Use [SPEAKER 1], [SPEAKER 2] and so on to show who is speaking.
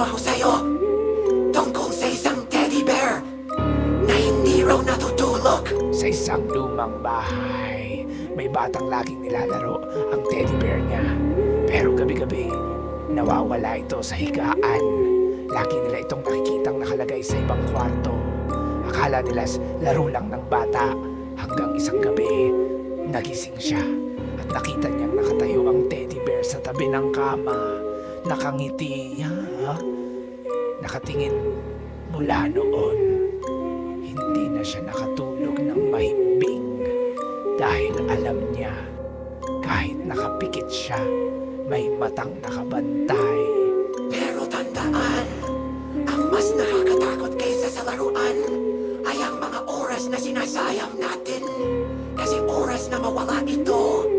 [SPEAKER 1] ako sa'yo tungkol sa isang teddy bear na hindi raw natutulog.
[SPEAKER 2] Sa isang lumang bahay, may batang laging nilalaro ang teddy bear niya. Pero gabi-gabi, nawawala ito sa higaan. Lagi nila itong nakikitang nakalagay sa ibang kwarto. Akala nila laro lang ng bata. Hanggang isang gabi, nagising siya at nakita niyang nakatayo ang teddy bear sa tabi ng kama. Nakangiti. Ha? Nakatingin mula noon hindi na siya nakatulog ng mahimbing dahil alam niya kahit nakapikit siya, may matang nakabantay.
[SPEAKER 1] Pero tandaan, ang mas nakakatakot kaysa sa laruan ay ang mga oras na sinasayang natin. Kasi oras na mawala ito,